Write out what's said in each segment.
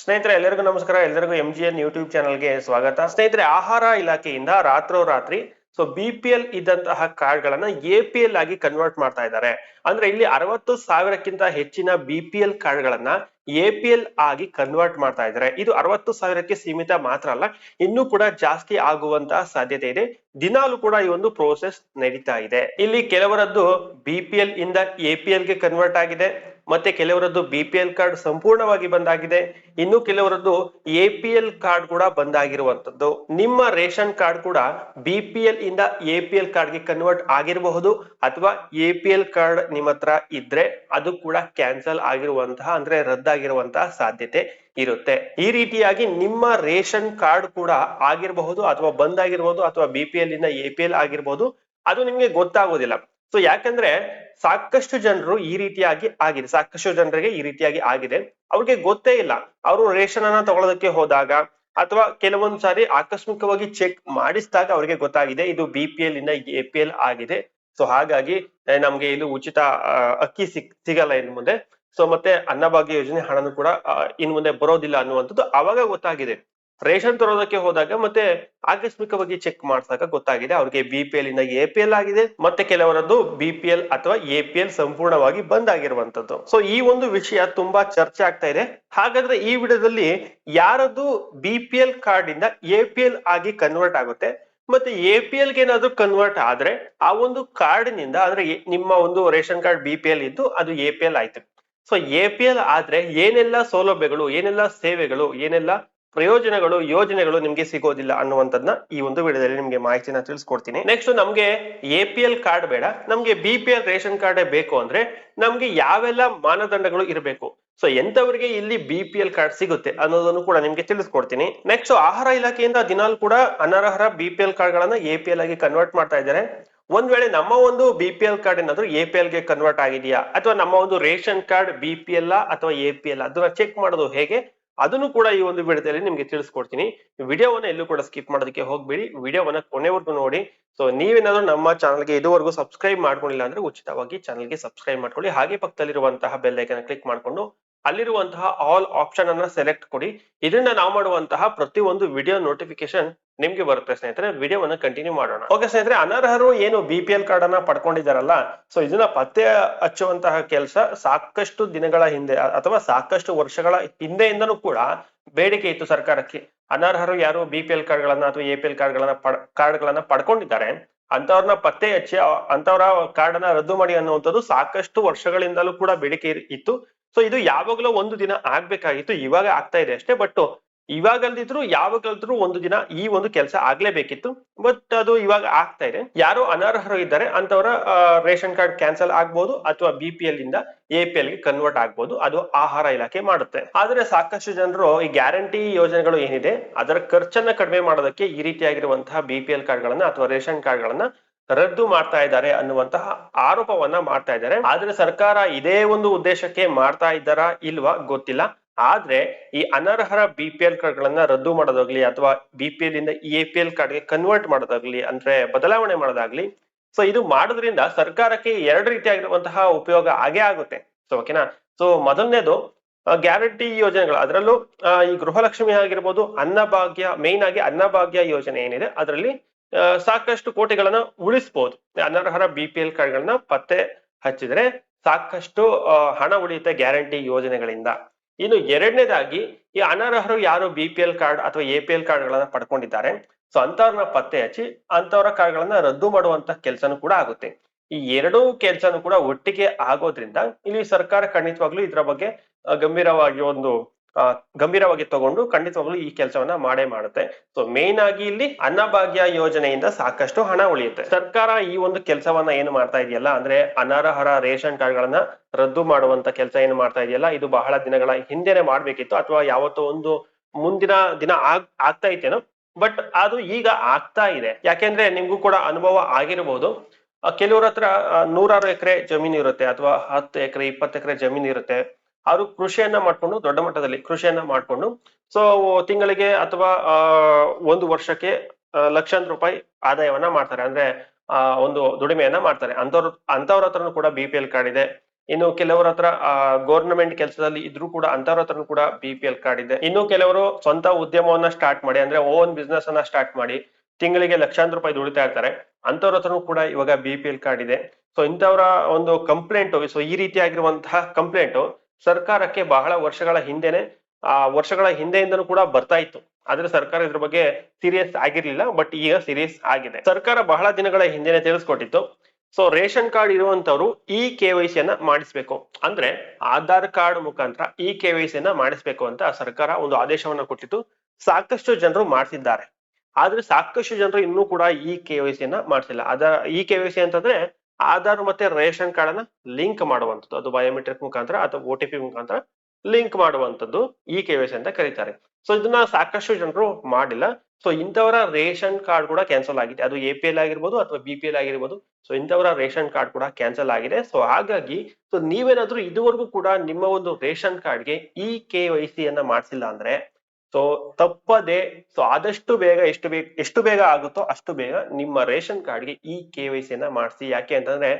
ಸ್ನೇಹಿತರೆ, ಎಲ್ಲರಿಗೂ ನಮಸ್ಕಾರ. ಎಲ್ಲರಿಗೂ ಎಂ ಜಿ ಎನ್ ಯೂಟ್ಯೂಬ್ ಚಾನಲ್ಗೆ ಸ್ವಾಗತ. ಸ್ನೇಹಿತರೆ, ಆಹಾರ ಇಲಾಖೆಯಿಂದ ರಾತ್ರೋರಾತ್ರಿ ಸೊ ಬಿ ಪಿ ಎಲ್ ಇದ್ದಂತಹ ಕಾರ್ಡ್ಗಳನ್ನ ಎ ಪಿ ಎಲ್ ಆಗಿ ಕನ್ವರ್ಟ್ ಮಾಡ್ತಾ ಇದ್ದಾರೆ. ಅಂದ್ರೆ ಇಲ್ಲಿ ಅರವತ್ತು ಸಾವಿರಕ್ಕಿಂತ ಹೆಚ್ಚಿನ ಬಿ ಪಿ ಎಲ್ ಕಾರ್ಡ್ಗಳನ್ನ ಎ ಪಿ ಎಲ್ ಆಗಿ ಕನ್ವರ್ಟ್ ಮಾಡ್ತಾ ಇದ್ದಾರೆ. ಇದು ಅರವತ್ತು ಸಾವಿರಕ್ಕೆ ಸೀಮಿತ ಮಾತ್ರ ಅಲ್ಲ, ಇನ್ನೂ ಕೂಡ ಜಾಸ್ತಿ ಆಗುವಂತಹ ಸಾಧ್ಯತೆ ಇದೆ. ದಿನಾಲು ಕೂಡ ಈ ಒಂದು ಪ್ರೋಸೆಸ್ ನಡೀತಾ ಇದೆ. ಇಲ್ಲಿ ಕೆಲವರದ್ದು ಬಿ ಪಿ ಎಲ್ ಇಂದ ಎ ಪಿ ಎಲ್ಗೆ ಕನ್ವರ್ಟ್ ಆಗಿದೆ. ಮತ್ತೆ ಕೆಲವರದ್ದು ಬಿ ಪಿ ಎಲ್ ಕಾರ್ಡ್ ಸಂಪೂರ್ಣವಾಗಿ ಬಂದಾಗಿದೆ. ಇನ್ನು ಕೆಲವರದ್ದು ಎ ಪಿ ಎಲ್ ಕಾರ್ಡ್ ಕೂಡ ಬಂದಾಗಿರುವಂತದ್ದು ನಿಮ್ಮ ರೇಷನ್ ಕಾರ್ಡ್ ಕೂಡ ಬಿ ಪಿ ಎಲ್ ಇಂದ ಎ ಪಿ ಎಲ್ ಕಾರ್ಡ್ಗೆ ಕನ್ವರ್ಟ್ ಆಗಿರಬಹುದು ಅಥವಾ ಎ ಪಿ ಎಲ್ ಕಾರ್ಡ್ ನಿಮ್ಮ ಹತ್ರ ಇದ್ರೆ ಅದು ಕೂಡ ಕ್ಯಾನ್ಸಲ್ ಆಗಿರುವಂತಹ ಅಂದ್ರೆ ರದ್ದಾಗಿರುವಂತಹ ಸಾಧ್ಯತೆ ಇರುತ್ತೆ. ಈ ರೀತಿಯಾಗಿ ನಿಮ್ಮ ರೇಷನ್ ಕಾರ್ಡ್ ಕೂಡ ಆಗಿರಬಹುದು ಅಥವಾ ಬಂದಾಗಿರ್ಬಹುದು ಅಥವಾ ಬಿ ಪಿ ಎಲ್ ಇಂದ ಎ ಪಿ ಎಲ್ ಆಗಿರ್ಬಹುದು. ಅದು ನಿಮ್ಗೆ ಗೊತ್ತಾಗೋದಿಲ್ಲ. ಸೊ ಯಾಕಂದ್ರೆ ಸಾಕಷ್ಟು ಜನರು ಈ ರೀತಿಯಾಗಿ ಆಗಿದೆ. ಸಾಕಷ್ಟು ಜನರಿಗೆ ಈ ರೀತಿಯಾಗಿ ಆಗಿದೆ. ಅವ್ರಿಗೆ ಗೊತ್ತೇ ಇಲ್ಲ. ಅವರು ರೇಷನ್ ಅನ್ನ ತಗೊಳ್ಳೋದಕ್ಕೆ ಹೋದಾಗ ಅಥವಾ ಕೆಲವೊಂದು ಸಾರಿ ಆಕಸ್ಮಿಕವಾಗಿ ಚೆಕ್ ಮಾಡಿಸಿದಾಗ ಅವರಿಗೆ ಗೊತ್ತಾಗಿದೆ. ಇದು ಬಿ ಪಿ ಎಲ್ ಇಂದ ಎ ಪಿ ಎಲ್ ಆಗಿದೆ. ಸೊ ಹಾಗಾಗಿ ನಮ್ಗೆ ಇದು ಉಚಿತ ಅಕ್ಕಿ ಸಿಕ್ ಸಿಗಲ್ಲ ಇನ್ ಮುಂದೆ. ಸೊ ಮತ್ತೆ ಅನ್ನಭಾಗ್ಯ ಯೋಜನೆ ಹಣನು ಕೂಡ ಇನ್ ಮುಂದೆ ಬರೋದಿಲ್ಲ ಅನ್ನುವಂಥದ್ದು ಅವಾಗ ಗೊತ್ತಾಗಿದೆ. ರೇಷನ್ ತರೋದಕ್ಕೆ ಹೋದಾಗ ಮತ್ತೆ ಆಕಸ್ಮಿಕವಾಗಿ ಚೆಕ್ ಮಾಡಿಸಿದಾಗ ಗೊತ್ತಾಗಿದೆ ಅವ್ರಿಗೆ ಬಿ ಪಿ ಎಲ್ ಇಂದ ಎ ಪಿ ಎಲ್ ಆಗಿದೆ ಮತ್ತೆ ಕೆಲವರದ್ದು ಬಿ ಪಿ ಎಲ್ ಅಥವಾ ಎ ಪಿ ಎಲ್ ಸಂಪೂರ್ಣವಾಗಿ ಬಂದ್ ಆಗಿರುವಂತದ್ದು ಸೊ ಈ ಒಂದು ವಿಷಯ ತುಂಬಾ ಚರ್ಚೆ ಆಗ್ತಾ ಇದೆ ಹಾಗಾದ್ರೆ ಈ ವಿಡಿಯೋದಲ್ಲಿ ಯಾರದ್ದು ಬಿ ಪಿ ಎಲ್ ಕಾರ್ಡ್ ಇಂದ ಎ ಪಿ ಎಲ್ ಆಗಿ ಕನ್ವರ್ಟ್ ಆಗುತ್ತೆ ಮತ್ತೆ ಎ ಪಿ ಎಲ್ಗೆ ಏನಾದ್ರು ಕನ್ವರ್ಟ್ ಆದ್ರೆ ಆ ಒಂದು ಕಾರ್ಡಿನಿಂದ ಅಂದ್ರೆ ನಿಮ್ಮ ಒಂದು ration card B P L ಇದ್ದು ಅದು ಎ ಪಿ ಎಲ್ ಆಯ್ತು ಸೊ ಎ ಪಿ ಎಲ್ ಆದ್ರೆ ಏನೆಲ್ಲ ಸೌಲಭ್ಯಗಳು ಏನೆಲ್ಲ ಸೇವೆಗಳು ಏನೆಲ್ಲ ಪ್ರಯೋಜನಗಳು, ಯೋಜನೆಗಳು ನಿಮ್ಗೆ ಸಿಗೋದಿಲ್ಲ ಅನ್ನುವಂಥದ್ನ ಈ ಒಂದು ವಿಡಿಯೋದಲ್ಲಿ ನಿಮ್ಗೆ ಮಾಹಿತಿನ ತಿಳಿಸ್ಕೊಡ್ತೀನಿ. ನೆಕ್ಸ್ಟ್ ನಮ್ಗೆ ಎ ಪಿ ಎಲ್ ಕಾರ್ಡ್ ಬೇಡ. ನಮ್ಗೆ B P L ration card ಬೇಕು ಅಂದ್ರೆ ನಮ್ಗೆ ಯಾವೆಲ್ಲ ಮಾನದಂಡಗಳು ಇರಬೇಕು. ಸೊ ಎಂತವರಿಗೆ ಇಲ್ಲಿ ಬಿ ಪಿ ಎಲ್ ಕಾರ್ಡ್ ಸಿಗುತ್ತೆ ಅನ್ನೋದನ್ನು ಕೂಡ ನಿಮ್ಗೆ ತಿಳಿಸ್ಕೊಡ್ತೀನಿ. ನೆಕ್ಸ್ಟ್ ಆಹಾರ ಇಲಾಖೆಯಿಂದ ದಿನಾಲ್ ಕೂಡ ಅನರ್ಹರ B P L card A P L ಆಗಿ ಕನ್ವರ್ಟ್ ಮಾಡ್ತಾ ಇದ್ದಾರೆ. ಒಂದ್ ವೇಳೆ ನಮ್ಮ ಒಂದು ಬಿ ಪಿ ಎಲ್ ಕಾರ್ಡ್ ಏನಾದ್ರು ಎ ಪಿ ಎಲ್ಗೆ ಕನ್ವರ್ಟ್ ಆಗಿದೆಯಾ? ಅಥವಾ ನಮ್ಮ ಒಂದು ration card B P L ಅಥವಾ ಎ ಪಿ ಎಲ್ ಅದನ್ನ ಚೆಕ್ ಮಾಡೋದು ಹೇಗೆ? ಅದನ್ನು ಕೂಡ ಈ ಒಂದು ವಿಡಿಯೋದಲ್ಲಿ ನಿಮ್ಗೆ ತಿಳಿಸ್ಕೊಡ್ತೀನಿ. ವಿಡಿಯೋವನ್ನ ಎಲ್ಲೂ ಕೂಡ ಸ್ಕಿಪ್ ಮಾಡೋದಕ್ಕೆ ಹೋಗ್ಬೇಡಿ. ವಿಡಿಯೋವನ್ನ ಕೊನೆವರೆಗೂ ನೋಡಿ. ಸೊ ನೀವೇನಾದ್ರೂ ನಮ್ಮ ಚಾನಲ್ಗೆ ಇದುವರೆಗೂ ಸಬ್ಸ್ಕ್ರೈಬ್ ಮಾಡ್ಕೊಂಡಿಲ್ಲ ಅಂದ್ರೆ ಉಚಿತವಾಗಿ ಚಾನಲ್ಗೆ ಸಬ್ಸ್ಕ್ರೈಬ್ ಮಾಡ್ಕೊಳ್ಳಿ. ಹಾಗೆ ಪಕ್ಕದಲ್ಲಿರುವಂತಹ ಬೆಲ್ ಕ್ಲಿಕ್ ಮಾಡ್ಕೊಂಡು ಅಲ್ಲಿರುವಂತಹ ಆಲ್ ಆಪ್ಷನ್ ಅನ್ನ ಸೆಲೆಕ್ಟ್ ಕೊಡಿ. ಇದರಿಂದ ನಾವು ಮಾಡುವಂತಹ ಪ್ರತಿಯೊಂದು ವಿಡಿಯೋ ನೋಟಿಫಿಕೇಶನ್ ನಿಮ್ಗೆ ಬರುತ್ತೆ ಸ್ನೇಹಿತರೆ. ವಿಡಿಯೋವನ್ನ ಕಂಟಿನ್ಯೂ ಮಾಡೋಣ. ಓಕೆ ಸ್ನೇಹಿತರೆ, ಅನರ್ಹರು ಏನು ಬಿ ಪಿ ಎಲ್ ಕಾರ್ಡ್ ಅನ್ನ ಪಡ್ಕೊಂಡಿದಾರಲ್ಲ ಸೊ ಇದನ್ನ ಪತ್ತೆ ಹಚ್ಚುವಂತಹ ಕೆಲಸ ಸಾಕಷ್ಟು ದಿನಗಳ ಹಿಂದೆ ಅಥವಾ ಸಾಕಷ್ಟು ವರ್ಷಗಳ ಹಿಂದೆಯಿಂದನೂ ಕೂಡ ಬೇಡಿಕೆ ಇತ್ತು ಸರ್ಕಾರಕ್ಕೆ. ಅನರ್ಹರು ಯಾರು ಬಿ ಪಿ ಎಲ್ ಕಾರ್ಡ್ ಗಳನ್ನ ಅಥವಾ ಎ ಪಿ ಎಲ್ ಕಾರ್ಡ್ ಗಳನ್ನ ಪಡ್ ಕಾರ್ಡ್ ಗಳನ್ನ ಪಡ್ಕೊಂಡಿದ್ದಾರೆ ಅಂತವ್ರನ್ನ ಪತ್ತೆ ಹಚ್ಚಿ ಅಂತವ್ರ ಕಾರ್ಡ್ ಅನ್ನ ರದ್ದು ಮಾಡಿ ಅನ್ನುವಂಥದ್ದು ಸಾಕಷ್ಟು ವರ್ಷಗಳಿಂದಲೂ ಕೂಡ ಬೇಡಿಕೆ ಇತ್ತು. ಸೊ ಇದು ಯಾವಾಗಲೂ ಒಂದು ದಿನ ಆಗ್ಬೇಕಾಗಿತ್ತು. ಇವಾಗ ಆಗ್ತಾ ಇದೆ ಅಷ್ಟೇ. ಬಟ್ ಇವಾಗಲ್ದಿದ್ರು ಯಾವಾಗಲ್ದ್ರು ಒಂದು ದಿನ ಈ ಒಂದು ಕೆಲಸ ಆಗ್ಲೇಬೇಕಿತ್ತು. ಬಟ್ ಅದು ಇವಾಗ ಆಗ್ತಾ ಇದೆ. ಯಾರು ಅನರ್ಹರು ಇದ್ದಾರೆ. ಅಂತವರ ರೇಷನ್ ಕಾರ್ಡ್ ಕ್ಯಾನ್ಸಲ್ ಆಗ್ಬಹುದು ಅಥವಾ ಬಿ ಪಿ ಎಲ್ ಇಂದ ಎ ಪಿ ಎಲ್ಗೆ ಕನ್ವರ್ಟ್ ಆಗ್ಬಹುದು ಅದು ಆಹಾರ ಇಲಾಖೆ ಮಾಡುತ್ತೆ. ಆದ್ರೆ ಸಾಕಷ್ಟು ಜನರು ಈ ಗ್ಯಾರಂಟಿ ಯೋಜನೆಗಳು ಏನಿದೆ, ಅದರ ಖರ್ಚನ್ನ ಕಡಿಮೆ ಮಾಡೋದಕ್ಕೆ ಈ ರೀತಿಯಾಗಿರುವಂತಹ ಬಿ ಪಿ ಎಲ್ ಕಾರ್ಡ್ ಗಳನ್ನ ಅಥವಾ ರೇಷನ್ ಕಾರ್ಡ್ ಗಳನ್ನ ರದ್ದು ಮಾಡ್ತಾ ಇದ್ದಾರೆ ಅನ್ನುವಂತಹ ಆರೋಪವನ್ನ ಮಾಡ್ತಾ ಇದ್ದಾರೆ. ಆದ್ರೆ ಸರ್ಕಾರ ಇದೇ ಒಂದು ಉದ್ದೇಶಕ್ಕೆ ಮಾಡ್ತಾ ಇದ್ದಾರಾ ಇಲ್ವಾ ಗೊತ್ತಿಲ್ಲ. ಆದ್ರೆ ಈ ಅನರ್ಹರ ಬಿ ಪಿ ಎಲ್ ಕಾರ್ಡ್ ಗಳನ್ನ ರದ್ದು ಮಾಡೋದಾಗ್ಲಿ ಅಥವಾ ಬಿ ಪಿ ಎಲ್ ಇಂದ ಎ ಪಿ ಎಲ್ ಕಾರ್ಡ್ಗೆ ಕನ್ವರ್ಟ್ ಮಾಡೋದಾಗ್ಲಿ ಅಂದ್ರೆ ಬದಲಾವಣೆ ಮಾಡೋದಾಗ್ಲಿ ಸೊ ಇದು ಮಾಡೋದ್ರಿಂದ ಸರ್ಕಾರಕ್ಕೆ ಎರಡು ರೀತಿಯಾಗಿರುವಂತಹ ಉಪಯೋಗ ಆಗೇ ಆಗುತ್ತೆ. ಸೊ ಓಕೆನಾ ಸೊ ಮೊದಲನೇದು ಗ್ಯಾರಂಟಿ ಯೋಜನೆಗಳು. ಅದರಲ್ಲೂ ಈ ಗೃಹಲಕ್ಷ್ಮಿ ಆಗಿರ್ಬೋದು, ಅನ್ನಭಾಗ್ಯ ಮೇನ್ ಆಗಿ ಅನ್ನಭಾಗ್ಯ ಯೋಜನೆ ಏನಿದೆ, ಅದರಲ್ಲಿ ಸಾಕಷ್ಟು ಕೋಟಿಗಳನ್ನ ಉಳಿಸ್ಬೋದು. ಅನರ್ಹರ ಬಿ ಪಿ ಎಲ್ ಕಾರ್ಡ್ಗಳನ್ನ ಪತ್ತೆ ಹಚ್ಚಿದ್ರೆ ಸಾಕಷ್ಟು ಹಣ ಉಳಿಯುತ್ತೆ ಗ್ಯಾರಂಟಿ ಯೋಜನೆಗಳಿಂದ. ಇನ್ನು ಎರಡನೇದಾಗಿ ಈ ಅನರ್ಹರು ಯಾರು ಬಿ ಪಿ ಎಲ್ ಕಾರ್ಡ್ ಅಥವಾ ಎ ಪಿ ಎಲ್ ಕಾರ್ಡ್ ಗಳನ್ನ ಪಡ್ಕೊಂಡಿದ್ದಾರೆ, ಸೊ ಅಂತವ್ರನ್ನ ಪತ್ತೆ ಹಚ್ಚಿ ಅಂತವರ ಕಾರ್ಡ್ಗಳನ್ನ ರದ್ದು ಮಾಡುವಂತ ಕೆಲಸನೂ ಕೂಡ ಆಗುತ್ತೆ. ಈ ಎರಡೂ ಕೆಲಸನೂ ಕೂಡ ಒಟ್ಟಿಗೆ ಆಗೋದ್ರಿಂದ ಇಲ್ಲಿ ಸರ್ಕಾರ ಖಂಡಿತವಾಗ್ಲೂ ಇದರ ಬಗ್ಗೆ ಗಂಭೀರವಾಗಿ ಒಂದು ಗಂಭೀರವಾಗಿ ತಗೊಂಡು ಖಂಡಿತವಾಗ್ಲೂ ಈ ಕೆಲಸವನ್ನ ಮಾಡೇ ಮಾಡುತ್ತೆ. ಸೊ ಮೇನ್ ಆಗಿ ಇಲ್ಲಿ ಅನ್ನಭಾಗ್ಯ ಯೋಜನೆಯಿಂದ ಸಾಕಷ್ಟು ಹಣ ಉಳಿಯುತ್ತೆ. ಸರ್ಕಾರ ಈ ಒಂದು ಕೆಲಸವನ್ನ ಏನು ಮಾಡ್ತಾ ಇದೆಯಲ್ಲ, ಅಂದ್ರೆ ಅನರ್ಹರ ರೇಷನ್ ಕಾರ್ಡ್ ಗಳನ್ನ ರದ್ದು ಮಾಡುವಂತ ಕೆಲಸ ಏನು ಮಾಡ್ತಾ ಇದೆಯಲ್ಲ, ಇದು ಬಹಳ ದಿನಗಳ ಹಿಂದೆನೆ ಮಾಡ್ಬೇಕಿತ್ತು, ಅಥವಾ ಯಾವತ್ತೋ ಒಂದು ಮುಂದಿನ ದಿನ ಆಗ್, ಆಗ್ತಾ ಇತ್ತೇನೋ. ಬಟ್ ಅದು ಈಗ ಆಗ್ತಾ ಇದೆ. ಯಾಕೆಂದ್ರೆ ನಿಮ್ಗೂ ಕೂಡ ಅನುಭವ ಆಗಿರಬಹುದು ಕೆಲವ್ರ ಹತ್ರ ನೂರಾರು ಎಕರೆ ಜಮೀನು ಇರುತ್ತೆ, ಅಥವಾ ಹತ್ತು ಎಕರೆ, ಇಪ್ಪತ್ತು ಎಕರೆ ಜಮೀನು ಇರುತ್ತೆ. ಅವರು ಕೃಷಿಯನ್ನ ಮಾಡ್ಕೊಂಡು, ದೊಡ್ಡ ಮಟ್ಟದಲ್ಲಿ ಕೃಷಿಯನ್ನ ಮಾಡ್ಕೊಂಡು ಸೊ ತಿಂಗಳಿಗೆ ಅಥವಾ ಒಂದು ವರ್ಷಕ್ಕೆ ಲಕ್ಷಾಂತರ ರೂಪಾಯಿ ಆದಾಯವನ್ನ ಮಾಡ್ತಾರೆ. ಅಂದ್ರೆ ಒಂದು ದುಡಿಮೆಯನ್ನ ಮಾಡ್ತಾರೆ. ಅಂತವ್ರ ಅಂತವ್ರ ಹತ್ರನೂ ಕೂಡ ಬಿ ಕಾರ್ಡ್ ಇದೆ. ಇನ್ನು ಕೆಲವರ ಹತ್ರ ಗೌರ್ನಮೆಂಟ್ ಕೆಲಸದಲ್ಲಿ ಇದ್ರೂ ಕೂಡ ಅಂತವ್ರ ಹತ್ರನು ಕೂಡ ಬಿ ಪಿ ಎಲ್ ಕಾರ್ಡ್ ಇದೆ. ಇನ್ನು ಕೆಲವರು ಸ್ವಂತ ಉದ್ಯಮವನ್ನ ಸ್ಟಾರ್ಟ್ ಮಾಡಿ, ಅಂದ್ರೆ ಓನ್ ಬಿಸ್ನೆಸ್ ಅನ್ನ ಸ್ಟಾರ್ಟ್ ಮಾಡಿ, ತಿಂಗಳಿಗೆ ಲಕ್ಷಾಂತರ ರೂಪಾಯಿ ದುಡಿತಾ ಇರ್ತಾರೆ. ಅಂತವ್ರ ಹತ್ರನೂ ಕೂಡ ಇವಾಗ ಬಿ ಕಾರ್ಡ್ ಇದೆ. ಸೊ ಇಂಥವರ ಒಂದು ಕಂಪ್ಲೇಂಟ್ ಸೊ ಈ ರೀತಿಯಾಗಿರುವಂತಹ ಕಂಪ್ಲೇಂಟ್ ಸರ್ಕಾರಕ್ಕೆ ಬಹಳ ವರ್ಷಗಳ ಹಿಂದೆನೆ, ಆ ವರ್ಷಗಳ ಹಿಂದೆಯಿಂದನೂ ಕೂಡ ಬರ್ತಾ ಇತ್ತು. ಆದ್ರೆ ಸರ್ಕಾರ ಇದ್ರ ಬಗ್ಗೆ ಸೀರಿಯಸ್ ಆಗಿರ್ಲಿಲ್ಲ ಬಟ್ ಈಗ ಸೀರಿಯಸ್ ಆಗಿದೆ. ಸರ್ಕಾರ ಬಹಳ ದಿನಗಳ ಹಿಂದೆನೆ ತಿಳಿಸ್ಕೊಟ್ಟಿತ್ತು. ಸೊ ರೇಷನ್ ಕಾರ್ಡ್ ಇರುವಂತವ್ರು ಇ ಕೆ ವೈ ಸಿಯನ್ನ ಮಾಡಿಸ್ಬೇಕು. ಅಂದ್ರೆ ಆಧಾರ್ ಕಾರ್ಡ್ ಮುಖಾಂತರ ಇ ಕೆ ವೈ ಸಿಯನ್ನ ಮಾಡಿಸ್ಬೇಕು ಅಂತ ಸರ್ಕಾರ ಒಂದು ಆದೇಶವನ್ನ ಕೊಟ್ಟಿತ್ತು. ಸಾಕಷ್ಟು ಜನರು ಮಾಡ್ತಿದ್ದಾರೆ. ಆದ್ರೆ ಸಾಕಷ್ಟು ಜನರು ಇನ್ನೂ ಕೂಡ ಇ ಕೆ ವೈ ಸಿಯನ್ನ ಮಾಡ್ತಿಲ್ಲ. ಅದ ಇ ಕೆ ವೈ ಸಿ ಅಂತಂದ್ರೆ ಆಧಾರ್ ಮತ್ತೆ ರೇಷನ್ ಕಾರ್ಡ್ ಅನ್ನ ಲಿಂಕ್ ಮಾಡುವಂತದ್ದು ಅದು ಬಯೋಮೆಟ್ರಿಕ್ ಮುಖಾಂತರ ಅಥವಾ ಒ ಟಿ ಪಿ ಮುಖಾಂತರ ಲಿಂಕ್ ಮಾಡುವಂತದ್ದು ಈ ಕೆ ಅಂತ ಕರೀತಾರೆ. ಸೊ ಇದನ್ನ ಸಾಕಷ್ಟು ಜನರು ಮಾಡಿಲ್ಲ. ಸೊ ಇಂಥವರ ರೇಷನ್ ಕಾರ್ಡ್ ಕೂಡ ಕ್ಯಾನ್ಸಲ್ ಆಗಿದೆ. ಅದು ಎ ಪಿ ಎಲ್ ಆಗಿರ್ಬೋದು ಅಥವಾ ಬಿ ಪಿ ಎಲ್ ಆಗಿರ್ಬೋದು. ಸೊ ಇಂಥವರ ರೇಷನ್ ಕಾರ್ಡ್ ಕೂಡ ಕ್ಯಾನ್ಸಲ್ ಆಗಿದೆ. ಸೊ ಹಾಗಾಗಿ ಸೊ ನೀವೇನಾದ್ರೂ ಇದುವರೆಗೂ ಕೂಡ ನಿಮ್ಮ ಒಂದು ರೇಷನ್ ಕಾರ್ಡ್ಗೆ ಇ ಕೆ ವೈ ಸಿ ಅನ್ನ ಮಾಡಿಸಿಲ್ಲ ಅಂದ್ರೆ ಸೊ ತಪ್ಪದೆ ಸೊ ಆದಷ್ಟು ಬೇಗ ಎಷ್ಟು ಬೇಗ ಎಷ್ಟು ಬೇಗ ಆಗುತ್ತೋ ಅಷ್ಟು ಬೇಗ ನಿಮ್ಮ ರೇಷನ್ ಕಾರ್ಡ್ಗೆ ಈ ಕೆ ವೈ ಸಿ ಅನ್ನ ಮಾಡಿಸಿ. ಯಾಕೆ ಅಂತಂದ್ರೆ,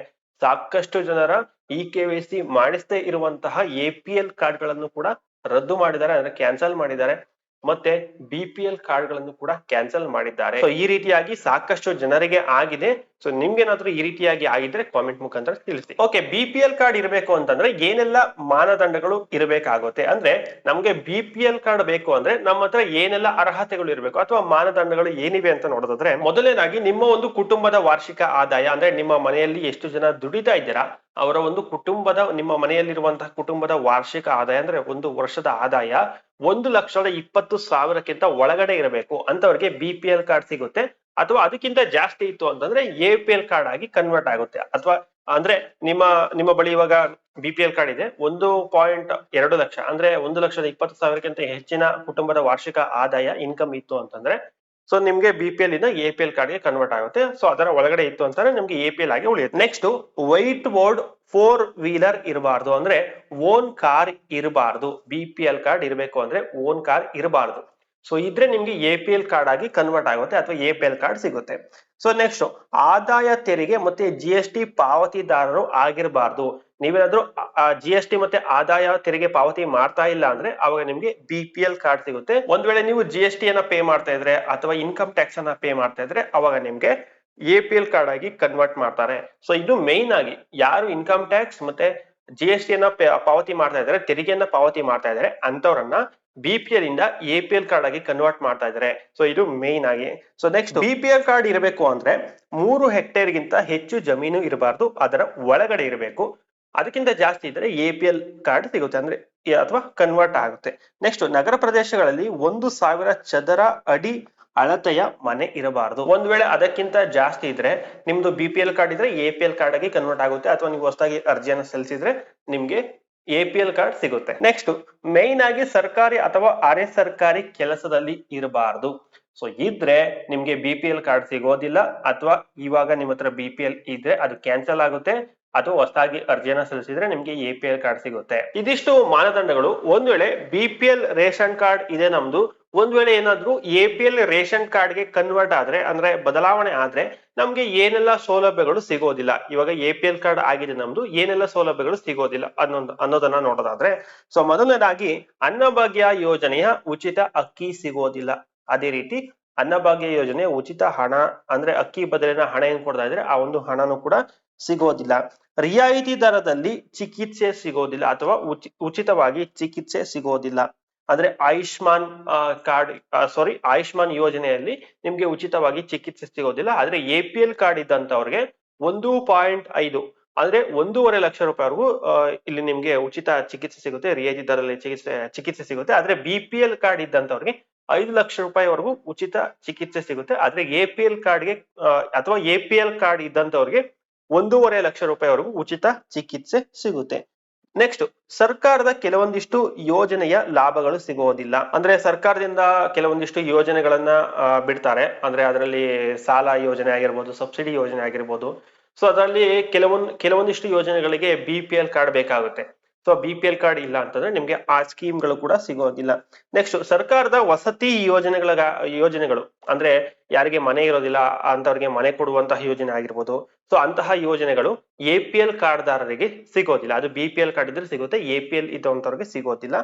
ಸಾಕಷ್ಟು ಜನರ ಈ ಕೆ ವೈ ಸಿ ಮಾಡಿಸದೇ ಇರುವಂತಹ ಎ ಪಿ ಎಲ್ ಕಾರ್ಡ್ಗಳನ್ನು ಕೂಡ ರದ್ದು ಮಾಡಿದ್ದಾರೆ ಅಂದ್ರೆ ಕ್ಯಾನ್ಸಲ್ ಮಾಡಿದ್ದಾರೆ. ಮತ್ತೆ ಬಿ ಪಿ ಎಲ್ ಕಾರ್ಡ್ಗಳನ್ನು ಕೂಡ ಕ್ಯಾನ್ಸಲ್ ಮಾಡಿದ್ದಾರೆ. ಸೊ ಈ ರೀತಿಯಾಗಿ ಸಾಕಷ್ಟು ಜನರಿಗೆ ಆಗಿದೆ. ಸೊ ನಿಮ್ಗೇನಾದ್ರೂ ಈ ರೀತಿಯಾಗಿ ಆಗಿದ್ರೆ ಕಾಮೆಂಟ್ ಮುಖಾಂತರ ತಿಳಿಸಿ. Okay B P L card ಇರಬೇಕು ಅಂತಂದ್ರೆ ಏನೆಲ್ಲ ಮಾನದಂಡಗಳು ಇರಬೇಕಾಗುತ್ತೆ? ಅಂದ್ರೆ ನಮ್ಗೆ ಬಿ ಪಿ ಎಲ್ ಕಾರ್ಡ್ ಬೇಕು ಅಂದ್ರೆ ನಮ್ಮ ಹತ್ರ ಏನೆಲ್ಲ ಅರ್ಹತೆಗಳು ಇರಬೇಕು? ಅಥವಾ ಮಾನದಂಡಗಳು ಏನಿವೆ ಅಂತ ನೋಡೋದಾದ್ರೆ ಮೊದಲನೇದಾಗಿ ನಿಮ್ಮ ಒಂದು ಕುಟುಂಬದ ವಾರ್ಷಿಕ ಆದಾಯ, ಅಂದ್ರೆ ನಿಮ್ಮ ಮನೆಯಲ್ಲಿ ಎಷ್ಟು ಜನ ದುಡಿತಾ ಇದ್ದೀರಾ, ಅವರ ಒಂದು ಕುಟುಂಬದ, ನಿಮ್ಮ ಮನೆಯಲ್ಲಿರುವಂತಹ ಕುಟುಂಬದ ವಾರ್ಷಿಕ ಆದಾಯ, ಅಂದ್ರೆ ಒಂದು ವರ್ಷದ ಆದಾಯ ಒಂದು ಲಕ್ಷದ ಇಪ್ಪತ್ತು ಸಾವಿರಕ್ಕಿಂತ ಒಳಗಡೆ ಇರಬೇಕು ಅಂತವ್ರಿಗೆ ಬಿ ಪಿ ಎಲ್ ಕಾರ್ಡ್ ಸಿಗುತ್ತೆ. ಅಥವಾ ಅದಕ್ಕಿಂತ ಜಾಸ್ತಿ ಇತ್ತು ಅಂತಂದ್ರೆ ಎ ಪಿ ಎಲ್ ಕಾರ್ಡ್ ಆಗಿ ಕನ್ವರ್ಟ್ ಆಗುತ್ತೆ. ಅಥವಾ ಅಂದ್ರೆ ನಿಮ್ಮ ನಿಮ್ಮ ಬಳಿ ಇವಾಗ ಬಿ ಪಿ ಎಲ್ ಕಾರ್ಡ್ ಇದೆ. ಒಂದು ಪಾಯಿಂಟ್ ಎರಡು ಲಕ್ಷ, ಅಂದ್ರೆ ಒಂದು ಲಕ್ಷದ ಇಪ್ಪತ್ತು ಸಾವಿರಕ್ಕಿಂತ ಹೆಚ್ಚಿನ ಕುಟುಂಬದ ವಾರ್ಷಿಕ ಆದಾಯ ಇನ್ಕಮ್ ಇತ್ತು ಅಂತಂದ್ರೆ ಸೊ ನಿಮ್ಗೆ ಬಿ ಪಿ ಎಲ್ ಇಂದ ಎ ಪಿ ಎಲ್ ಕಾರ್ಡ್ಗೆ ಕನ್ವರ್ಟ್ ಆಗುತ್ತೆ. ಸೊ ಅದರ ಒಳಗಡೆ ಇತ್ತು ಅಂತಂದ್ರೆ ನಿಮ್ಗೆ ಎ ಪಿ ಎಲ್ ಆಗಿ ಉಳಿಯುತ್ತೆ. Next white board four wheeler ಇರಬಾರ್ದು. ಅಂದ್ರೆ ಓನ್ ಕಾರ್ ಇರಬಾರ್ದು. ಬಿ ಪಿ ಎಲ್ ಕಾರ್ಡ್ ಇರಬೇಕು ಅಂದ್ರೆ ಓನ್ ಕಾರ್ ಇರಬಾರ್ದು. ಸೊ ಇದ್ರೆ ನಿಮ್ಗೆ ಎ ಪಿ ಎಲ್ ಕಾರ್ಡ್ ಆಗಿ ಕನ್ವರ್ಟ್ ಆಗುತ್ತೆ ಅಥವಾ ಎ ಪಿ ಎಲ್ ಕಾರ್ಡ್ ಸಿಗುತ್ತೆ. ಸೊ ನೆಕ್ಸ್ಟ್ ಆದಾಯ ತೆರಿಗೆ ಮತ್ತೆ ಜಿ ಎಸ್ ಟಿ ಪಾವತಿದಾರರು ಆಗಿರಬಾರ್ದು. ನೀವೇನಾದ್ರೂ ಜಿ ಎಸ್ ಟಿ ಮತ್ತೆ ಆದಾಯ ತೆರಿಗೆ ಪಾವತಿ ಮಾಡ್ತಾ ಇಲ್ಲ ಅಂದ್ರೆ ಅವಾಗ ನಿಮ್ಗೆ ಬಿ ಪಿ ಎಲ್ ಕಾರ್ಡ್ ಸಿಗುತ್ತೆ. ಒಂದ್ ವೇಳೆ ನೀವು ಜಿ ಎಸ್ ಟಿ ಅನ್ನ ಪೇ ಮಾಡ್ತಾ ಇದ್ರೆ ಅಥವಾ ಇನ್ಕಮ್ ಟ್ಯಾಕ್ಸ್ ಅನ್ನ ಪೇ ಮಾಡ್ತಾ ಇದ್ರೆ ಅವಾಗ ನಿಮ್ಗೆ ಎ ಪಿ ಎಲ್ ಕಾರ್ಡ್ ಆಗಿ ಕನ್ವರ್ಟ್ ಮಾಡ್ತಾರೆ. ಸೊ ಇದು ಮೇನ್ ಆಗಿ ಯಾರು ಇನ್ಕಮ್ ಟ್ಯಾಕ್ಸ್ ಮತ್ತೆ ಜಿ ಎಸ್ ಟಿ ಅನ್ನ ಪಾವತಿ ಮಾಡ್ತಾ ಇದ್ದಾರೆ, ತೆರಿಗೆಯನ್ನ ಪಾವತಿ ಮಾಡ್ತಾ ಇದ್ದಾರೆ ಅಂತವ್ರನ್ನ ಬಿ ಪಿ ಎಲ್ ಇಂದ ಎ ಪಿ ಎಲ್ ಕಾರ್ಡ್ ಆಗಿ ಕನ್ವರ್ಟ್ ಮಾಡ್ತಾ ಇದ್ದಾರೆ ಸೊ ಇದು ಮೇನ್ ಆಗಿ. So next B P L card ಇರಬೇಕು ಅಂದ್ರೆ ಮೂರು ಹೆಕ್ಟೇರ್ ಗಿಂತ ಹೆಚ್ಚು ಜಮೀನು ಇರಬಾರ್ದು ಅದರ ಒಳಗಡೆ ಇರಬೇಕು. ಅದಕ್ಕಿಂತ ಜಾಸ್ತಿ ಇದ್ರೆ ಎ ಪಿ ಎಲ್ ಕಾರ್ಡ್ ಸಿಗುತ್ತೆ ಅಂದ್ರೆ ಅಥವಾ ಕನ್ವರ್ಟ್ ಆಗುತ್ತೆ. ನೆಕ್ಸ್ಟ್ ನಗರ ಪ್ರದೇಶಗಳಲ್ಲಿ ಒಂದು ಸಾವಿರ ಚದರ ಅಡಿ ಅಳತೆಯ ಮನೆ ಇರಬಾರದು. ಒಂದ್ ವೇಳೆ ಅದಕ್ಕಿಂತ ಜಾಸ್ತಿ ಇದ್ರೆ ನಿಮ್ದು ಬಿ ಪಿ ಎಲ್ ಕಾರ್ಡ್ ಇದ್ರೆ ಎ ಪಿ ಎಲ್ ಕಾರ್ಡ್ ಆಗಿ ಕನ್ವರ್ಟ್ ಆಗುತ್ತೆ. ಅಥವಾ ನೀವು ಹೊಸದಾಗಿ ಅರ್ಜಿಯನ್ನು ಸಲ್ಲಿಸಿದ್ರೆ ನಿಮ್ಗೆ ಎ ಪಿ ಎಲ್ ಕಾರ್ಡ್ ಸಿಗುತ್ತೆ. ನೆಕ್ಸ್ಟ್ ಮೇನ್ ಆಗಿ ಸರ್ಕಾರಿ ಅಥವಾ ಅರೆ ಸರ್ಕಾರಿ ಕೆಲಸದಲ್ಲಿ ಇರಬಾರದು. ಸೊ ಇದ್ರೆ ನಿಮ್ಗೆ ಬಿ ಪಿ ಎಲ್ ಕಾರ್ಡ್ ಸಿಗೋದಿಲ್ಲ ಅಥವಾ ಇವಾಗ ನಿಮ್ಮ ಹತ್ರ ಬಿ ಪಿ ಎಲ್ ಇದ್ರೆ ಅದು ಕ್ಯಾನ್ಸಲ್ ಆಗುತ್ತೆ. ಅಥವಾ ಹೊಸದಾಗಿ ಅರ್ಜಿಯನ್ನ ಸಲ್ಲಿಸಿದ್ರೆ ನಿಮ್ಗೆ ಎ ಪಿ ಎಲ್ ಕಾರ್ಡ್ ಸಿಗುತ್ತೆ. ಇದಿಷ್ಟು ಮಾನದಂಡಗಳು. ಒಂದ್ ವೇಳೆ B P L ration card ಇದೆ ನಮ್ದು. ಒಂದ್ ವೇಳೆ ಏನಾದ್ರೂ ಎ ಪಿ ಎಲ್ ರೇಷನ್ ಕಾರ್ಡ್ಗೆ ಕನ್ವರ್ಟ್ ಆದ್ರೆ, ಅಂದ್ರೆ ಬದಲಾವಣೆ ಆದ್ರೆ ನಮ್ಗೆ ಏನೆಲ್ಲ ಸೌಲಭ್ಯಗಳು ಸಿಗೋದಿಲ್ಲ. ಇವಾಗ ಎ ಪಿ ಎಲ್ ಕಾರ್ಡ್ ಆಗಿದೆ ನಮ್ದು. ಏನೆಲ್ಲ ಸೌಲಭ್ಯಗಳು ಸಿಗೋದಿಲ್ಲ ಅನ್ನೊಂದು, ಅನ್ನೋದನ್ನ ನೋಡೋದಾದ್ರೆ, ಸೊ ಮೊದಲನೇದಾಗಿ ಅನ್ನಭಾಗ್ಯ ಯೋಜನೆಯ ಉಚಿತ ಅಕ್ಕಿ ಸಿಗೋದಿಲ್ಲ. ಅದೇ ರೀತಿ ಅನ್ನಭಾಗ್ಯ ಯೋಜನೆ ಉಚಿತ ಹಣ, ಅಂದ್ರೆ ಅಕ್ಕಿ ಬದಲಿನ ಹಣ ಏನ್ ಕೊಡ್ತಾ ಇದ್ರೆ ಆ ಒಂದು ಹಣನೂ ಕೂಡ ಸಿಗೋದಿಲ್ಲ. ರಿಯಾಯಿತಿ ದರದಲ್ಲಿ ಚಿಕಿತ್ಸೆ ಸಿಗೋದಿಲ್ಲ ಅಥವಾ ಉಚಿ, ಉಚಿತವಾಗಿ ಚಿಕಿತ್ಸೆ ಸಿಗೋದಿಲ್ಲ. ಅಂದ್ರೆ ಆಯುಷ್ಮಾನ್ ಕಾರ್ಡ್ ಸಾರಿ ಆಯುಷ್ಮಾನ್ ಯೋಜನೆಯಲ್ಲಿ ನಿಮ್ಗೆ ಉಚಿತವಾಗಿ ಚಿಕಿತ್ಸೆ ಸಿಗೋದಿಲ್ಲ. ಆದ್ರೆ ಎ ಪಿ ಎಲ್ ಕಾರ್ಡ್ ಇದ್ದಂತವ್ರಿಗೆ ಒಂದು ಪಾಯಿಂಟ್ ಐದು, ಅಂದ್ರೆ ಒಂದೂವರೆ ಲಕ್ಷ ರೂಪಾಯಿವರೆಗೂ ಇಲ್ಲಿ ನಿಮ್ಗೆ ಉಚಿತ ಚಿಕಿತ್ಸೆ ಸಿಗುತ್ತೆ, ರಿಯಾಯಿತಿ ದರದಲ್ಲಿ ಚಿಕಿತ್ಸೆ ಚಿಕಿತ್ಸೆ ಸಿಗುತ್ತೆ. ಆದ್ರೆ ಬಿ ಪಿ ಎಲ್ ಕಾರ್ಡ್ ಇದ್ದಂತವ್ರಿಗೆ ಐದು ಲಕ್ಷ ರೂಪಾಯಿವರೆಗೂ ಉಚಿತ ಚಿಕಿತ್ಸೆ ಸಿಗುತ್ತೆ. ಆದ್ರೆ ಎ ಪಿ ಎಲ್ ಕಾರ್ಡ್ಗೆ ಅಥವಾ ಎ ಪಿ ಎಲ್ ಕಾರ್ಡ್ ಇದ್ದಂತವ್ರಿಗೆ ಒಂದೂವರೆ ಲಕ್ಷ ರೂಪಾಯಿವರೆಗೂ ಉಚಿತ ಚಿಕಿತ್ಸೆ ಸಿಗುತ್ತೆ. ನೆಕ್ಸ್ಟ್ ಸರ್ಕಾರದ ಕೆಲವೊಂದಿಷ್ಟು ಯೋಜನೆಯ ಲಾಭಗಳು ಸಿಗುವುದಿಲ್ಲ. ಅಂದ್ರೆ ಸರ್ಕಾರದಿಂದ ಕೆಲವೊಂದಿಷ್ಟು ಯೋಜನೆಗಳನ್ನ ಬಿಡ್ತಾರೆ. ಅಂದ್ರೆ ಅದರಲ್ಲಿ ಸಾಲ ಯೋಜನೆ ಆಗಿರ್ಬೋದು, ಸಬ್ಸಿಡಿ ಯೋಜನೆ ಆಗಿರ್ಬೋದು. ಸೊ ಅದರಲ್ಲಿ ಕೆಲವೊಂದು, ಕೆಲವೊಂದಿಷ್ಟು ಯೋಜನೆಗಳಿಗೆ ಬಿ ಪಿ ಎಲ್ ಕಾರ್ಡ್ ಬೇಕಾಗುತ್ತೆ. ಸೊ ಬಿ ಕಾರ್ಡ್ ಇಲ್ಲ ಅಂತಂದ್ರೆ ನಿಮ್ಗೆ ಆ ಸ್ಕೀಮ್ಗಳು ಕೂಡ ಸಿಗೋದಿಲ್ಲ. ನೆಕ್ಸ್ಟ್ ಸರ್ಕಾರದ ವಸತಿ ಯೋಜನೆಗಳ ಯೋಜನೆಗಳು ಅಂದ್ರೆ ಯಾರಿಗೆ ಮನೆ ಇರೋದಿಲ್ಲ, ಅಂತವ್ರಿಗೆ ಮನೆ ಕೊಡುವಂತಹ ಯೋಜನೆ ಆಗಿರ್ಬೋದು. ಸೊ ಅಂತಹ ಯೋಜನೆಗಳು ಎ ಪಿ ಎಲ್ ಕಾರ್ಡ್ದಾರರಿಗೆ ಸಿಗೋದಿಲ್ಲ. ಅದು ಬಿ ಪಿ ಎಲ್ ಕಾರ್ಡ್ ಇದ್ರೆ ಸಿಗುತ್ತೆ ಎ ಪಿ ಎಲ್ ಇದ್ದಂಥವ್ರಿಗೆ ಸಿಗೋದಿಲ್ಲ.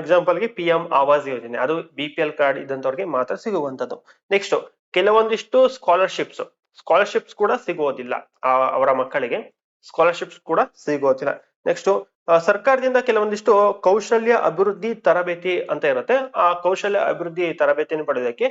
ಎಕ್ಸಾಂಪಲ್ಗೆ ಪಿ ಎಂ ಆವಾಸ್ ಯೋಜನೆ, ಅದು ಬಿ ಪಿ ಎಲ್ ಕಾರ್ಡ್ ಇದ್ದಂಥವ್ರಿಗೆ ಮಾತ್ರ ಸಿಗುವಂತದ್ದು ನೆಕ್ಸ್ಟ್ ಕೆಲವೊಂದಿಷ್ಟು ಸ್ಕಾಲರ್ಶಿಪ್ಸ್ ಸ್ಕಾಲರ್ಶಿಪ್ಸ್ ಕೂಡ ಸಿಗೋದಿಲ್ಲ ಅವರ ಮಕ್ಕಳಿಗೆ. ಸ್ಕಾಲರ್ಶಿಪ್ಸ್ ಕೂಡ ಸಿಗೋದಿಲ್ಲ. ನೆಕ್ಸ್ಟ್ ಸರ್ಕಾರದಿಂದ ಕೆಲವೊಂದಿಷ್ಟು ಕೌಶಲ್ಯ ಅಭಿವೃದ್ಧಿ ತರಬೇತಿ ಅಂತ ಇರುತ್ತೆ. ಆ ಕೌಶಲ್ಯ ಅಭಿವೃದ್ಧಿ ತರಬೇತಿಯನ್ನು ಪಡೆಯೋದಕ್ಕೆ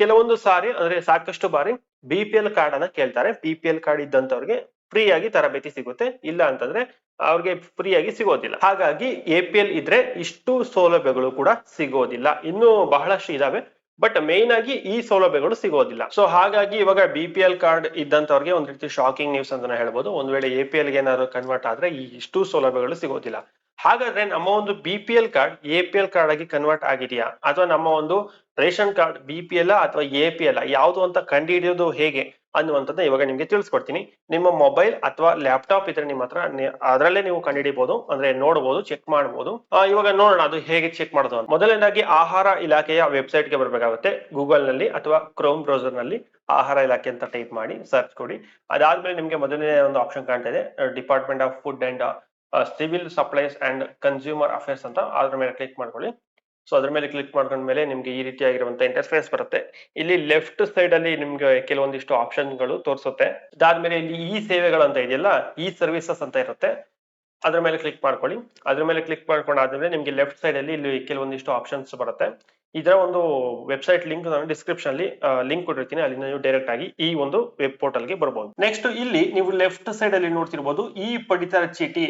ಕೆಲವೊಂದು ಸಾರಿ, ಅಂದ್ರೆ ಸಾಕಷ್ಟು ಬಾರಿ ಬಿ ಪಿ ಎಲ್ ಕಾರ್ಡ್ ಅನ್ನ ಕೇಳ್ತಾರೆ. ಬಿ ಪಿ ಎಲ್ ಕಾರ್ಡ್ ಇದ್ದಂತವ್ರಿಗೆ ಫ್ರೀ ಆಗಿ ತರಬೇತಿ ಸಿಗುತ್ತೆ. ಇಲ್ಲ ಅಂತಂದ್ರೆ ಅವ್ರಿಗೆ ಫ್ರೀ ಆಗಿ ಸಿಗೋದಿಲ್ಲ. ಹಾಗಾಗಿ ಎ ಪಿ ಎಲ್ ಇದ್ರೆ ಇಷ್ಟು ಸೌಲಭ್ಯಗಳು ಕೂಡ ಸಿಗೋದಿಲ್ಲ. ಇನ್ನೂ ಬಹಳಷ್ಟು ಇದಾವೆ. ಬಟ್ ಮೇನ್ ಆಗಿ ಈ ಸೌಲಭ್ಯಗಳು ಸಿಗೋದಿಲ್ಲ. ಸೊ ಹಾಗಾಗಿ ಇವಾಗ ಬಿ ಪಿ ಎಲ್ ಕಾರ್ಡ್ ಇದ್ದಂತವ್ರಿಗೆ ಒಂದ್ ರೀತಿ ಶಾಕಿಂಗ್ ನ್ಯೂಸ್ ಅಂತ ಹೇಳ್ಬೋದು. ಒಂದ್ ವೇಳೆ ಎ ಪಿ ಎಲ್ಗೆ ಏನಾದ್ರು ಕನ್ವರ್ಟ್ ಆದ್ರೆ ಈ ಇಷ್ಟು ಸೌಲಭ್ಯಗಳು ಸಿಗೋದಿಲ್ಲ. ಹಾಗಾದ್ರೆ ನಮ್ಮ ಒಂದು B P L card A P L card ಆಗಿ ಕನ್ವರ್ಟ್ ಆಗಿದೆಯಾ? ಅಥವಾ ನಮ್ಮ ಒಂದು ration card B P L ಅಥವಾ ಎ ಪಿ ಎಲ್ ಯಾವುದು ಅಂತ ಕಂಡುಹಿಡಿಯೋದು ಹೇಗೆ ಅನ್ನುವಂಥದ್ದು ಇವಾಗ ನಿಮ್ಗೆ ತಿಳಿಸ್ಕೊಡ್ತೀನಿ. ನಿಮ್ಮ ಮೊಬೈಲ್ ಅಥವಾ ಲ್ಯಾಪ್ಟಾಪ್ ಇದ್ರೆ ನಿಮ್ಮ ಹತ್ರ ಅದರಲ್ಲೇ ನೀವು ಕಂಡುಹಿಡಿಬಹುದು ಅಂದ್ರೆ ನೋಡಬಹುದು ಚೆಕ್ ಮಾಡಬಹುದು ಇವಾಗ ನೋಡೋಣ ಅದು ಹೇಗೆ ಚೆಕ್ ಮಾಡೋದು ಮೊದಲನೇದಾಗಿ ಆಹಾರ ಇಲಾಖೆಯ ವೆಬ್ಸೈಟ್ಗೆ ಬರ್ಬೇಕಾಗುತ್ತೆ. ಗೂಗಲ್ನಲ್ಲಿ ಅಥವಾ ಕ್ರೋಮ್ ಬ್ರೌಸರ್ನಲ್ಲಿ ಆಹಾರ ಇಲಾಖೆ ಅಂತ ಟೈಪ್ ಮಾಡಿ ಸರ್ಚ್ ಕೊಡಿ. ಅದಾದ್ಮೇಲೆ ನಿಮ್ಗೆ ಮೊದಲನೇ ಒಂದು ಆಪ್ಷನ್ ಕಾಣ್ತಾ ಇದೆ. Department of food and civil supplies and consumer affairs ಅಂತ ಅದ್ರ ಮೇಲೆ ಕ್ಲಿಕ್ ಮಾಡ್ಕೊಳ್ಳಿ. ಸೊ ಅದ್ರ ಮೇಲೆ ಕ್ಲಿಕ್ ಮಾಡ್ಕೊಂಡ್ಮೇಲೆ ನಿಮ್ಗೆ ಈ ರೀತಿಯಾಗಿರುವಂತ ಇಂಟರ್ಫೇಸ್ ಬರುತ್ತೆ. ಇಲ್ಲಿ ಲೆಫ್ಟ್ ಸೈಡ್ ಅಲ್ಲಿ ನಿಮ್ಗೆ ಕೆಲವೊಂದಿಷ್ಟು ಆಪ್ಷನ್ಗಳು ತೋರಿಸುತ್ತೆ. ಅದಾದ್ಮೇಲೆ ಇಲ್ಲಿ ಈ ಸೇವೆಗಳು ಅಂತ ಇದೆಯಲ್ಲ, ಈ ಸರ್ವಿಸಸ್ ಅಂತ ಇರುತ್ತೆ. ಅದ್ರ ಮೇಲೆ ಕ್ಲಿಕ್ ಮಾಡ್ಕೊಳ್ಳಿ. ಅದ್ರ ಮೇಲೆ ಕ್ಲಿಕ್ ಮಾಡ್ಕೊಂಡಾದ್ಮೇಲೆ ನಿಮ್ಗೆ ಲೆಫ್ಟ್ ಸೈಡ್ ಅಲ್ಲಿ ಇಲ್ಲಿ ಕೆಲವೊಂದಿಷ್ಟು ಆಪ್ಷನ್ಸ್ ಬರುತ್ತೆ. ಇದರ ಒಂದು ವೆಬ್ಸೈಟ್ ಲಿಂಕ್ ನಾನು ಡಿಸ್ಕ್ರಿಪ್ಷನ್ ಅಲ್ಲಿ ಲಿಂಕ್ ಕೊಟ್ಟಿರ್ತೀನಿ. ಅಲ್ಲಿ ನೀವು ಡೈರೆಕ್ಟ್ ಆಗಿ ಈ ಒಂದು ವೆಬ್ ಪೋರ್ಟಲ್ಗೆ ಬರಬಹುದು ನೆಕ್ಸ್ಟ್ ಇಲ್ಲಿ ನೀವು ಲೆಫ್ಟ್ ಸೈಡ್ ಅಲ್ಲಿ ನೋಡ್ತಿರ್ಬೋದು ಈ ಪಡಿತರ ಚೀಟಿ.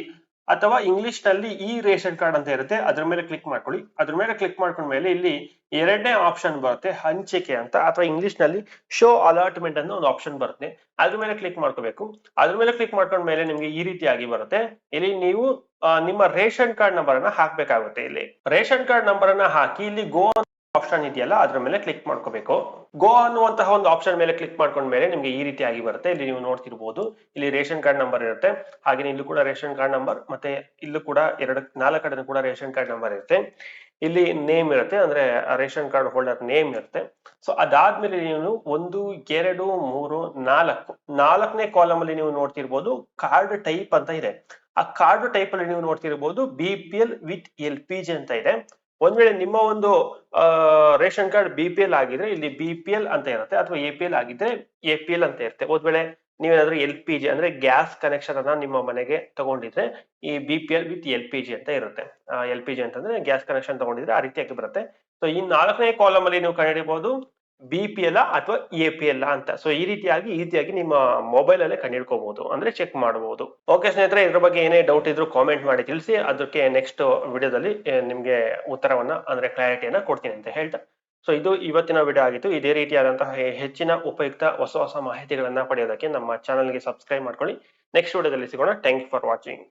ಅಥವಾ ಇಂಗ್ಲಿಷ್ನಲ್ಲಿ ಈ ರೇಷನ್ ಕಾರ್ಡ್ ಅಂತ ಇರುತ್ತೆ, ಅದ್ರ ಮೇಲೆ ಕ್ಲಿಕ್ ಮಾಡ್ಕೊಳ್ಳಿ. ಅದ್ರ ಮೇಲೆ ಕ್ಲಿಕ್ ಮಾಡ್ಕೊಂಡ್ಮೇಲೆ ಇಲ್ಲಿ ಎರಡನೇ ಆಪ್ಷನ್ ಬರುತ್ತೆ, ಹಂಚಿಕೆ ಅಂತ, ಅಥವಾ ಇಂಗ್ಲಿಷ್ನಲ್ಲಿ ಶೋ ಅಲಾಟ್ಮೆಂಟ್ ಅನ್ನೋ ಒಂದು ಆಪ್ಷನ್ ಬರುತ್ತೆ. ಅದ್ರ ಮೇಲೆ ಕ್ಲಿಕ್ ಮಾಡ್ಕೋಬೇಕು. ಅದ್ರ ಮೇಲೆ ಕ್ಲಿಕ್ ಮಾಡ್ಕೊಂಡ್ಮೇಲೆ ನಿಮ್ಗೆ ಈ ರೀತಿಯಾಗಿ ಬರುತ್ತೆ. ಇಲ್ಲಿ ನೀವು ನಿಮ್ಮ ರೇಷನ್ ಕಾರ್ಡ್ ನಂಬರ್ ಅನ್ನ ಹಾಕ್ಬೇಕಾಗುತ್ತೆ ಇಲ್ಲಿ. ರೇಷನ್ ಕಾರ್ಡ್ ನಂಬರ್ ಅನ್ನ ಹಾಕಿ, ಇಲ್ಲಿ ಗೋ ಆಪ್ಷನ್ ಇದೆಯಲ್ಲ, ಅದ್ರ ಮೇಲೆ ಕ್ಲಿಕ್ ಮಾಡ್ಕೋಬೇಕು. ಗೋ ಅನ್ನುವಂತಹ ಒಂದು ಆಪ್ಷನ್ ಮೇಲೆ ಕ್ಲಿಕ್ ಮಾಡ್ಕೊಂಡ್ಮೇಲೆ ನಿಮಗೆ ಈ ರೀತಿಯಾಗಿ ಬರುತ್ತೆ. ಇಲ್ಲಿ ನೀವು ನೋಡ್ತಿರ್ಬೋದು, ಇಲ್ಲಿ ರೇಷನ್ ಕಾರ್ಡ್ ನಂಬರ್ ಇರುತ್ತೆ. ಹಾಗೆ ಇಲ್ಲೂ ಕೂಡ ರೇಷನ್ ಕಾರ್ಡ್ ನಂಬರ್ ಮತ್ತೆ ಇಲ್ಲೂ ಕೂಡ ಎರಡು, ನಾಲ್ಕು ಕಡೆ ಕೂಡ ರೇಷನ್ ಕಾರ್ಡ್ ನಂಬರ್ ಇರುತ್ತೆ. ಇಲ್ಲಿ ನೇಮ್ ಇರುತ್ತೆ, ಅಂದ್ರೆ ರೇಷನ್ ಕಾರ್ಡ್ ಹೋಲ್ಡರ್ ನೇಮ್ ಇರುತ್ತೆ. ಸೊ ಅದಾದ್ಮೇಲೆ ನೀವು ಒಂದು, ಎರಡು, ಮೂರು, ನಾಲ್ಕು, ನಾಲ್ಕನೇ ಕಾಲಮ್ ಅಲ್ಲಿ ನೀವು ನೋಡ್ತಿರ್ಬೋದು ಕಾರ್ಡ್ ಟೈಪ್ ಅಂತ ಇದೆ. ಆ ಕಾರ್ಡ್ ಟೈಪ್ ಅಲ್ಲಿ ನೀವು ನೋಡ್ತಿರ್ಬೋದು B P L with L P G ಅಂತ ಇದೆ. ಒಂದ್ ವೇಳೆ ನಿಮ್ಮ ಒಂದು ration card B P L ಆಗಿದ್ರೆ ಇಲ್ಲಿ ಬಿ ಪಿ ಎಲ್ ಅಂತ ಇರುತ್ತೆ ಅಥವಾ ಎ ಪಿ ಎಲ್ ಆಗಿದ್ರೆ ಎ ಪಿ ಎಲ್ ಅಂತ ಇರುತ್ತೆ. ಒಂದ್ ವೇಳೆ ನೀವೇನಾದ್ರೂ ಎಲ್ ಪಿ ಜಿ ಅಂದ್ರೆ ಗ್ಯಾಸ್ ಕನೆಕ್ಷನ್ ಅನ್ನ ನಿಮ್ಮ ಮನೆಗೆ ತಗೊಂಡಿದ್ರೆ ಈ B P L with L P G ಅಂತ ಇರುತ್ತೆ. ಎಲ್ ಪಿ ಜಿ ಅಂತಂದ್ರೆ ಗ್ಯಾಸ್ ಕನೆಕ್ಷನ್ ತಗೊಂಡಿದ್ರೆ ಆ ರೀತಿಯಾಗಿ ಬರುತ್ತೆ. ಸೊ ಈ ನಾಲ್ಕನೇ ಕಾಲಮ್ ಅಲ್ಲಿ ನೀವು ಕಂಡುಹಿಡಿಯಬಹುದು. ಬಿ ಪಿ ಎಲ್ ಅಥವಾ ಎ ಪಿ ಎಲ್ ಅಂತ. ಸೊ ಈ ರೀತಿಯಾಗಿ ಈ ರೀತಿಯಾಗಿ ನಿಮ್ಮ ಮೊಬೈಲ್ ಅಲ್ಲೇ ಕಂಡುಹಿಡ್ಕೋಬಹುದು ಅಂದ್ರೆ ಚೆಕ್ ಮಾಡಬಹುದು ಓಕೆ ಸ್ನೇಹಿತರೆ, ಇದ್ರ ಬಗ್ಗೆ ಏನೇ ಡೌಟ್ ಇದ್ರು ಕಾಮೆಂಟ್ ಮಾಡಿ ತಿಳಿಸಿ. ಅದಕ್ಕೆ ನೆಕ್ಸ್ಟ್ ವಿಡಿಯೋದಲ್ಲಿ ನಿಮ್ಗೆ ಉತ್ತರವನ್ನ, ಅಂದ್ರೆ ಕ್ಲಾರಿಟಿಯನ್ನ ಕೊಡ್ತೀನಿ ಅಂತ ಹೇಳ್ತಾ. ಸೊ ಇದು ಇವತ್ತಿನ ವಿಡಿಯೋ ಆಗಿತ್ತು. ಇದೇ ರೀತಿಯಾದಂತಹ ಹೆಚ್ಚಿನ ಉಪಯುಕ್ತ ಹೊಸ ಹೊಸ ಮಾಹಿತಿಗಳನ್ನ ಪಡೆಯೋದಕ್ಕೆ ನಮ್ಮ ಚಾನಲ್ಗೆ ಸಬ್ಸ್ಕ್ರೈಬ್ ಮಾಡ್ಕೊಳ್ಳಿ. ನೆಕ್ಸ್ಟ್ ವಿಡಿಯೋದಲ್ಲಿ ಸಿಗೋಣ. Thank you for watching